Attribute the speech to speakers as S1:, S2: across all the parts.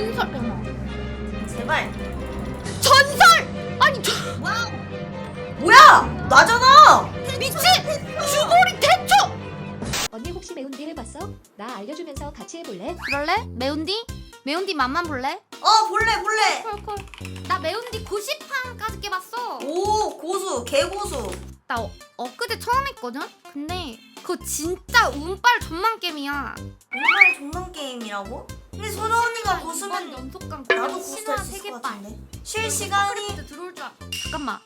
S1: 전설 어머
S2: 제발.
S1: 전설 아니 저,
S2: 뭐야? 나잖아.
S1: 미친 주보리 태초
S3: 언니 혹시 매운디 해봤어? 나 알려주면서 같이 해볼래?
S1: 그럴래 매운디 매운디 맛만 볼래
S2: 어 볼래 볼래.
S1: 콜콜 나 매운디 90판까지 깨봤어
S2: 오 고수 개고수.
S1: 나 어, 엊그제 처음 했거든 근데 그거 진짜 운빨 전망 게임이야
S2: 정말 존나 게임이라고? 근데 소정 언니가 고수면
S1: 연속강
S2: 나도 고수 할수 있을 것 같은데. 실시간이
S1: 이 들어올 줄 알... 잠깐만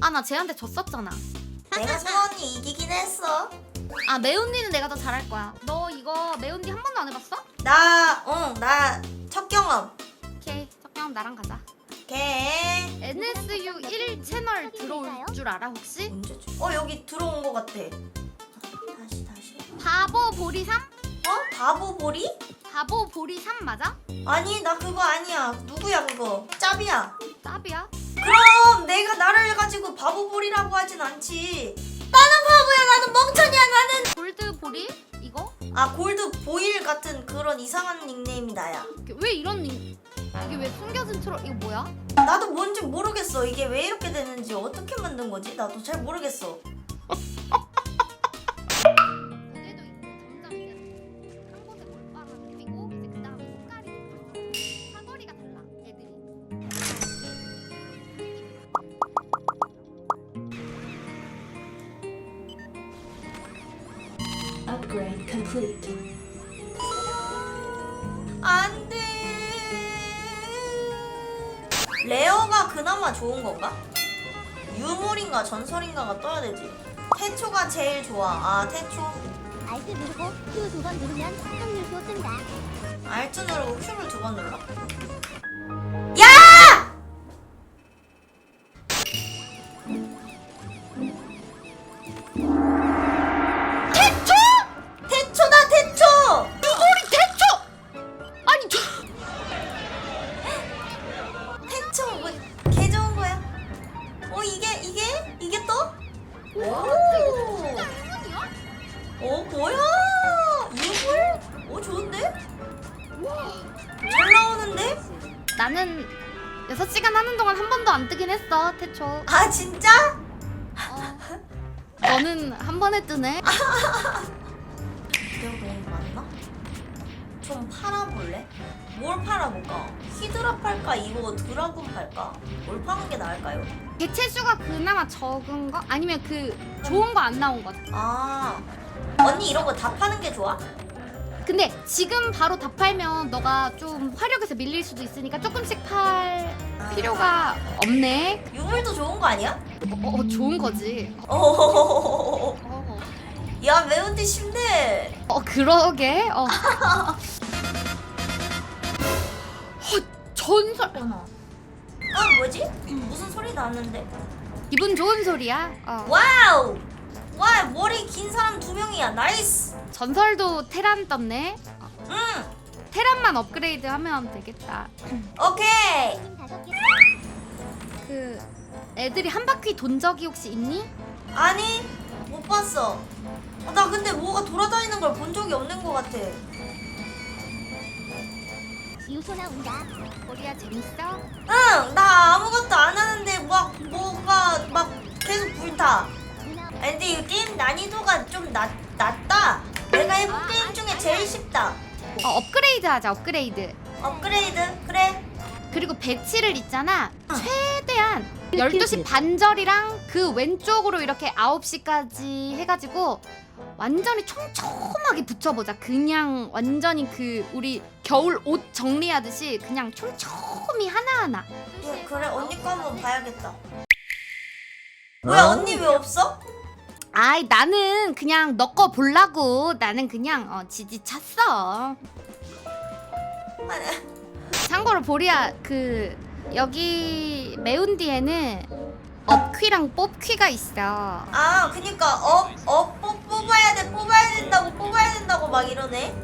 S1: 아 나 쟤한테 졌었잖아
S2: 내가 소정 언니 이기긴 했어.
S1: 아 매운디는 내가 더 잘할 거야 너 이거 매운디 한 번도 안 해봤어?
S2: 나어나 첫 경험.
S1: 오케이 석경 나랑 가자
S2: 개.
S1: NSU 1 채널 들어올 줄 알아 혹시?
S2: 언제 주- 어 여기 들어온 것 같아. 다시 다시.
S1: 바보 보리 3?
S2: 어 바보 보리?
S1: 바보 보리 3 맞아?
S2: 아니 나 그거 아니야. 누구야 그거? 짭이야.
S1: 짭이야?
S2: 그럼 내가 나를 가지고 바보 보리라고 하진 않지. 나는 바보야. 나는 멍청이야. 나는.
S1: 골드 보리? 이거?
S2: 아 골드 보일 같은 그런 이상한 닉네임이 나야.
S1: 이게 왜 이런 이- 이게 왜 숨겨진 트롤 이거 뭐야?
S2: 나도 뭔지 모르겠어. 이게 왜 이렇게 되는지 어떻게 만든 거지? 나도 잘 모르겠어.
S3: Upgrade complete.
S2: 안 돼. 레어가 그나마 좋은 건가? 유물인가 전설인가가 떠야 되지. 태초가 제일 좋아. 아 태초.
S4: 알트 누르고 Q 두 번 누르면 확률도 뜬다.
S2: 알트 누르고 Q를 두 번 눌러. 잘 나오는데?
S1: 나는 6시간 하는 동안 한 번도 안 뜨긴 했어 태초
S2: 아 진짜?
S1: 어. 너는 한 번에 뜨네?
S2: 너무 많나? 좀 팔아볼래? 뭘 팔아볼까? 히드라 팔까? 이거 드라군 팔까? 뭘 파는 게 나을까요?
S1: 개체 수가 그나마 적은 거? 아니면 그 좋은 거 안 나온 거?
S2: 아 언니 이런 거 다 파는 게 좋아?
S1: 근데 지금 바로 다 팔면 너가 좀 화력에서 밀릴 수도 있으니까 조금씩 팔 필요가 없네.
S2: 유물도 좋은 거 아니야?
S1: 어, 어, 좋은 거지.
S2: 어,
S1: 어,
S2: 야 매운데 쉽네.
S1: 어 그러게. 어. 어 전설. 어머.
S2: 아 뭐지? 무슨 소리 나는데?
S1: 기분 좋은 소리야. 어.
S2: 와우! 와 머리 긴 사람 두 명이야. 나이스.
S1: 전설도 테란 떴네.
S2: 응.
S1: 테란만 업그레이드 하면 되겠다.
S2: 오케이.
S1: 그 애들이 한 바퀴 돈 적이 혹시 있니?
S2: 아니 못 봤어. 어, 나 근데 뭐가 돌아다니는 걸 본 적이 없는 것 같아.
S4: 유소 나 온다.
S1: 코리아 재밌어?
S2: 응, 나 아무것도 안 하는데 막 뭐가 막 계속 불타. 아니, 근데 이 게임 난이도가 좀 낮, 낮다. 내가 해본
S1: 아,
S2: 게임 중에. 제일 쉽다.
S1: 어 업그레이드 하자 업그레이드.
S2: 업그레이드 그래.
S1: 그리고 배치를 있잖아. 최대한 12시 반절이랑 그 왼쪽으로 이렇게 9시까지 해가지고 완전히 촘촘하게 붙여보자. 그냥 완전히 그 우리 겨울 옷 정리하듯이 그냥 촘촘히 하나하나.
S2: 예, 그래 언니 거 한번 봐야겠다. 뭐야 언니 왜 없어?
S1: 아이 나는 그냥 너 거 보려고 나는 그냥 어, 지지쳤어. 참고로 보리야 그 여기 매운디에는 업퀴랑 뽑퀴가 있어.
S2: 아 그니까 업업 뽑 뽑아야 돼 뽑아야 된다고 뽑아야 된다고 막 이러네.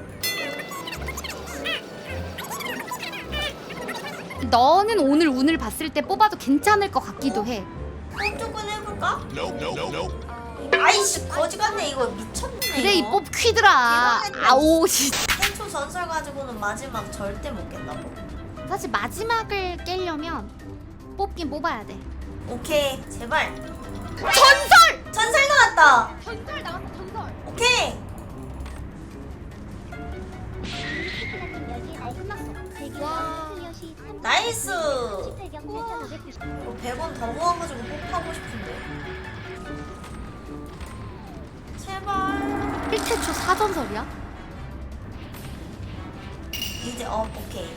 S1: 너는 오늘 운을 봤을 때 뽑아도 괜찮을 것 같기도 해.
S2: 뽑 조금 해볼까?
S5: Nope, nope, nope, nope.
S2: 아이씨 거지 같네 이거 미쳤네.
S1: 그래 이
S2: 이거.
S1: 뽑퀴들아. 아오 씨.
S2: 태초 전설 가지고는 마지막 절대 못 깬다고.
S1: 사실 마지막을 깨려면 뽑긴 뽑아야 돼.
S2: 오케이 제발
S1: 전설!
S2: 전설 나왔다
S1: 전설 나왔어 전설.
S2: 오케이
S1: 와.
S2: 나이스
S4: 18경 8,590.
S2: 뭐 100원 더 모아가지고 꼭 하고 싶은데 제발
S1: 1태 초 사전설이야?
S2: 이제 어 오케이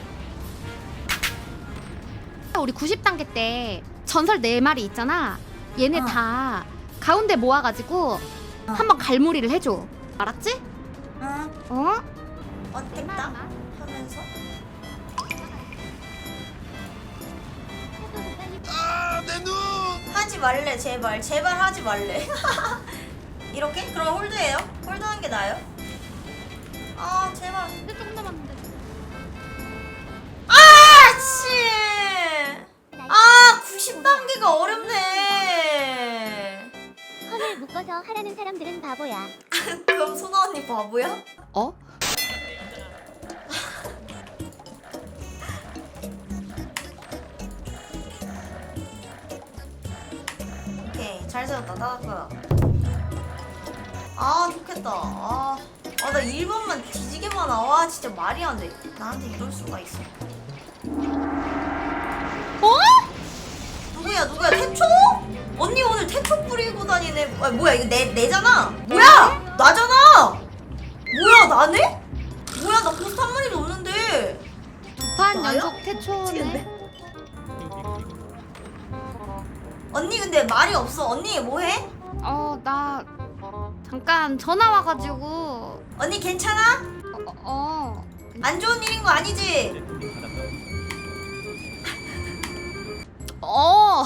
S1: 우리 90단계 때 전설 4마리 있잖아. 얘네
S2: 어.
S1: 다 가운데 모아가지고 한번 갈무리를 해줘. 알았지?
S2: 응
S1: 어?
S2: 어땠다 하면서 하지 말래 제발 제발 하지 말래 이렇게? 그럼 홀드해요? 홀드하는 게 나아요? 아 제발
S1: 근데 조금 남았는데.
S2: 아 씨! 아 90단계가 어렵네
S4: 선을 묶어서 하라는 사람들은 바보야.
S2: 그럼 소나 언니 바보야?
S1: 어?
S2: 오케이 잘 세웠다 따닥거려 아 좋겠다. 아나 1번만 뒤지게 많아 와 진짜 말이 안돼. 나한테 이럴 수가 있어.
S1: 어?
S2: 누구야 누구야? 태초? 언니 오늘 태초 뿌리고 다니네. 아, 뭐야 이거 내 내잖아? 뭐야? 나잖아! 뭐야 나네? 뭐야 나 고스트 한 마리도 없는데.
S1: 판
S2: 나요?
S1: 연속 태초네.
S2: 언니 근데 말이 없어. 언니 뭐해?
S1: 어, 나 잠깐 전화 와가지고.
S2: 언니 괜찮아?
S1: 어, 어.
S2: 안 좋은 일인 거 아니지?
S1: 어.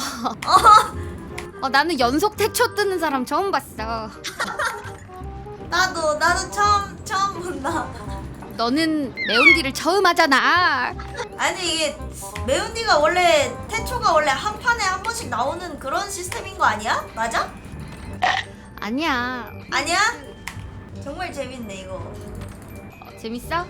S1: 어, 나는 연속 태초 뜨는 사람 처음 봤어.
S2: 나도 나도 처음 처음 본다
S1: 너는 매운디를 처음 하잖아.
S2: 아니 이게 매운디가 원래 태초가 원래 한 판에 한 번씩 나오는 그런 시스템인 거 아니야? 맞아?
S1: 아니야.
S2: 아니야? 정말 재밌네 이거
S1: 어, 재밌어?
S2: 어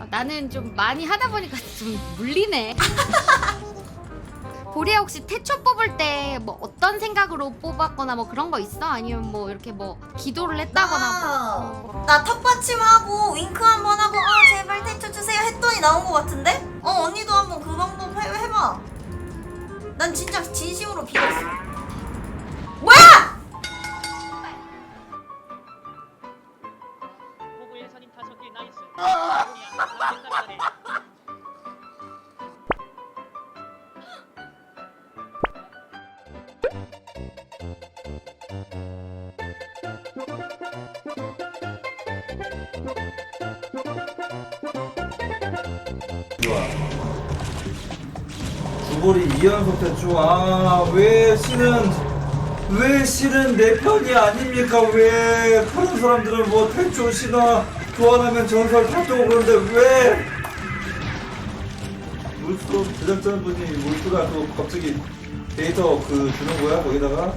S1: 어, 나는 좀 많이 하다 보니까 좀 물리네. 보리야 혹시 태초 뽑을 때 뭐 어떤 생각으로 뽑았거나 뭐 그런 거 있어? 아니면 뭐 이렇게 뭐 기도를 했다거나 뭐.
S2: 나 턱받침하고 윙크 한번 하고 아 제발 태초 주세요 했더니 나온 거 같은데? 어 언니도 한번 그 방법 해, 해봐 난 진짜 진심으로 빌었어
S6: 주보리 이연속 대충 아왜 실은 왜 실은 내 편이 아닙니까? 왜 그런 사람들은 뭐 태초 신화 교환하면 전설 타고 그러는데 왜? 물수 제작자분이 물수가 또 갑자기 데이터 그 주는 거야 거기다가